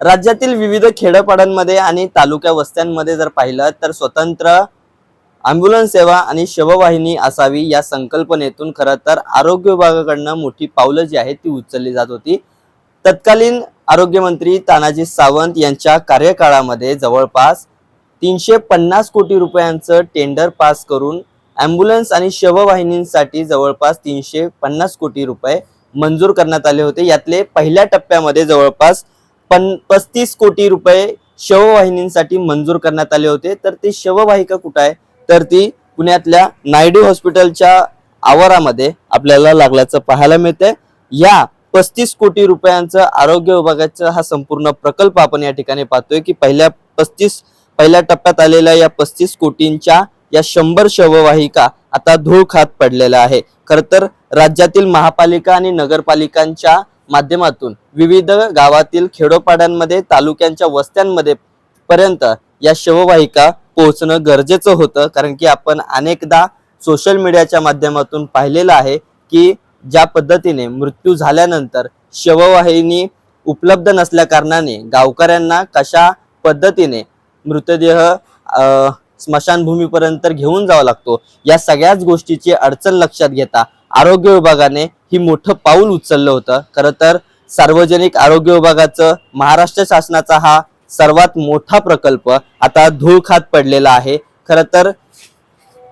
राज्यातील विविध खेडपाड्यांमध्ये आणि तालुक्या वस्त्यांमध्ये जर पाहिलं तर स्वतंत्र अँब्युलन्स सेवा आणि शववाहिनी असावी या संकल्पनेतून खरं तर आरोग्य विभागाकडनं मोठी पावलं जी आहेत ती उचलली जात होती. तत्कालीन आरोग्यमंत्री तानाजी सावंत यांच्या कार्यकाळामध्ये जवळपास तीनशे पन्नास कोटी रुपयांचं टेंडर पास करून ॲम्ब्युलन्स आणि शववाहिनींसाठी जवळपास तीनशे पन्नास कोटी रुपये मंजूर करण्यात आले होते. यातले पहिल्या टप्प्यामध्ये जवळपास पन पस्तीस कोटी रुपये शववाहिनींसाठी मंजूर करण्यात आले होते. तर ती शववाहिका कुठं आहे? तर ती पुण्यातल्या नायडू हॉस्पिटलच्या आवारामध्ये आपल्याला लागल्याचं पाहायला मिळतंय. या पस्तीस कोटी रुपयांचं आरोग्य विभागाचा हा संपूर्ण प्रकल्प आपण या ठिकाणी पाहतोय की पहिल्या पस्तीस पहिल्या टप्प्यात आलेल्या या पस्तीस कोटींच्या या शंभर शववाहिका आता धूळ खात पडलेल्या आहे. खर तर राज्यातील महापालिका आणि नगरपालिकांच्या माध्यमातून विविध गावातील खेडोपाड्यांमध्ये तालुक्यांच्या वस्त्यांमध्ये पर्यंत या शववाहिका पोहोचणं गरजेचं होतं. कारण की आपण अनेकदा सोशल मीडियाच्या माध्यमातून पाहिलेलं आहे की ज्या पद्धतीने मृत्यू झाल्यानंतर शववाहिनी उपलब्ध नसल्या कारणाने गावकऱ्यांना कशा पद्धतीने मृतदेह स्मशानभूमीपर्यंत घेऊन जावा लागतो. या सगळ्याच गोष्टीची अडचण लक्षात घेता आरोग्य विभागाने ही मोठं पाऊल उचललं होतं. खरं तर सार्वजनिक आरोग्य विभागाचं महाराष्ट्र शासनाचा हा सर्वात मोठा प्रकल्प आता धूळ खात पडलेला आहे. खरं तर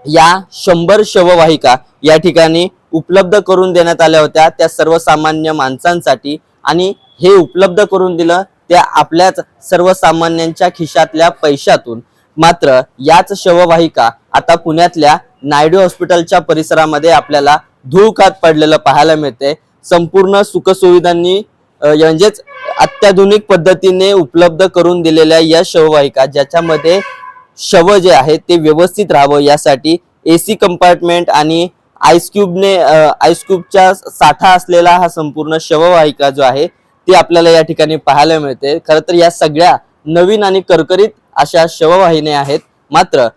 या शंभर शववाहिका या ठिकाणी उपलब्ध करून देण्यात आल्या होत्या त्या सर्वसामान्य माणसांसाठी आणि हे उपलब्ध करून दिलं त्या आपल्याच सर्वसामान्यांच्या खिशातल्या पैशातून. मात्र याच शववाहिका आता पुण्यातल्या नायडू हॉस्पिटलच्या परिसरामध्ये आपल्याला धूळकात पडलेलं पाहायला मिळते संपूर्ण सुखसुविधांनी म्हणजेच अत्याधुनिक पद्धतीने उपलब्ध करून दिलेल्या या शववाहिका ज्याच्यामध्ये शव जे आहे ते व्यवस्थित राहावं यासाठी एसी कंपार्टमेंट आणि आईस्क्यूबने आईस्क्यूबच्या साठा असलेला हा संपूर्ण शववाहिका जो आहे ती आपल्याला या ठिकाणी पाहायला मिळते. खरं तर या सगळ्या नवीन आणि करकरीत अशा शववाहिन्या आहेत. मात्र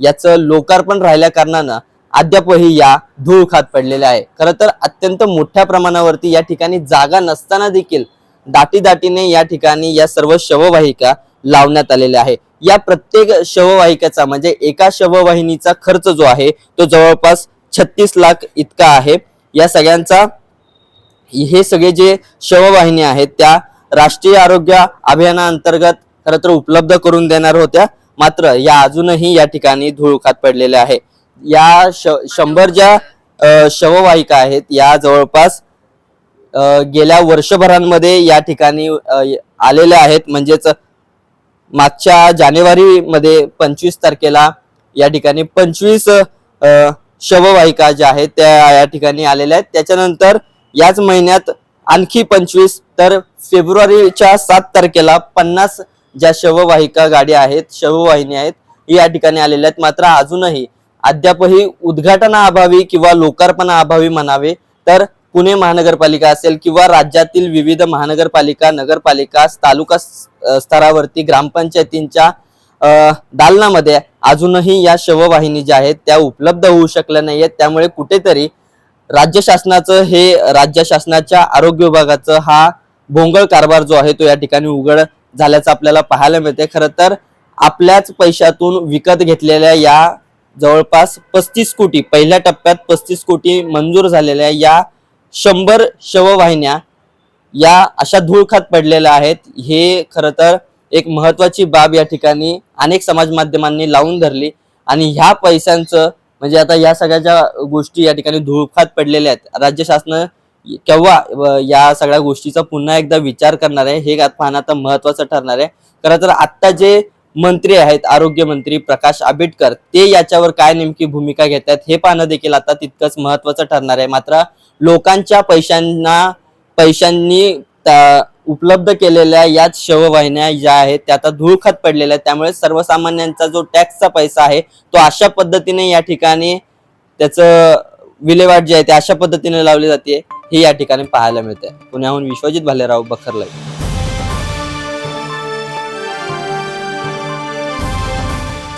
याचं लोकार्पण राहिल्या कारणानं अद्यापही या धूळ खात पडलेल्या आहे. खरं तर अत्यंत मोठ्या प्रमाणावरती या ठिकाणी जागा नसताना देखील दाटी दाटीने या ठिकाणी या सर्व शववाहिका लावण्यात आलेल्या आहे. या प्रत्येक शववाहिकेचा म्हणजे एका शववाहिनीचा खर्च जो आहे तो जवळपास छत्तीस लाख इतका आहे. या सगळ्यांचा हे सगळे जे शववाहिनी आहेत त्या राष्ट्रीय आरोग्य अभियानाअंतर्गत खरं तर उपलब्ध करून देणार होत्या. मात्र या अजूनही या ठिकाणी धूळ खात पडलेल्या आहे. या श शंभर ज्या शववाहिका आहेत या जवळपास गेल्या वर्षभरांमध्ये या ठिकाणी आलेल्या आहेत. म्हणजेच मागच्या जानेवारीमध्ये पंचवीस तारखेला या ठिकाणी पंचवीस शववाहिका ज्या आहेत त्या या ठिकाणी आलेल्या आहेत. त्याच्यानंतर याच महिन्यात आणखी पंचवीस तर फेब्रुवारीच्या सात तारखेला पन्नास ज्या शववाहिका गाड्या आहेत शववाहिनी आहेत या ठिकाणी आलेल्या आहेत. मात्र अजूनही अद्यापही उद्घाटनाअभावी किंवा लोकार्पणाअभावी म्हणावे तर पुणे महानगरपालिका असेल किंवा राज्यातील विविध महानगरपालिका नगरपालिका तालुका स्तरावरती ग्रामपंचायतींच्या दालनामध्ये अजूनही या शववाहिनी ज्या आहेत त्या उपलब्ध होऊ शकल्या नाहीयेत. त्यामुळे कुठेतरी राज्य शासनाचं हे राज्य शासनाच्या आरोग्य विभागाचं हा भोंगळ कारभार जो आहे तो या ठिकाणी उघड झाल्याचं आपल्याला पाहायला मिळते खरं तर आपल्याच पैशातून विकत घेतलेल्या या जवळपास पस्तीस कोटी पहिल्या टप्प्यात पस्तीस कोटी मंजूर झालेल्या या शंभर शववाहिन्या या अशा धूळखात पडलेल्या आहेत. हे खरं तर एक महत्वाची बाब या ठिकाणी अनेक समाज माध्यमांनी लावून धरली आणि ह्या पैशांचं म्हणजे आता या सगळ्या ज्या गोष्टी या ठिकाणी धूळखात पडलेल्या आहेत. राज्य शासन केव्हा व या सगळ्या गोष्टीचा पुन्हा एकदा विचार करणार आहे हे पाहणं आता महत्वाचं ठरणार आहे. खरं तर आत्ता जे मंत्री आहेत आरोग्य मंत्री प्रकाश आंबेडकर ते याच्यावर काय नेमकी भूमिका घेतात हे पाहणं देखील आता तितकंच महत्वाचं ठरणार आहे. मात्र लोकांच्या पैशांना पैशांनी उपलब्ध केलेल्या याच शववाहिन्या ज्या आहेत त्या आता धूळखत पडलेल्या आहेत. त्यामुळे सर्वसामान्यांचा जो टॅक्सचा पैसा आहे तो अशा पद्धतीने या ठिकाणी त्याचं विल्हेवाट जी आहे ते अशा पद्धतीने लावली जाते हे या ठिकाणी पाहायला मिळते पुण्याहून विश्वजित भालेराव बखरलाई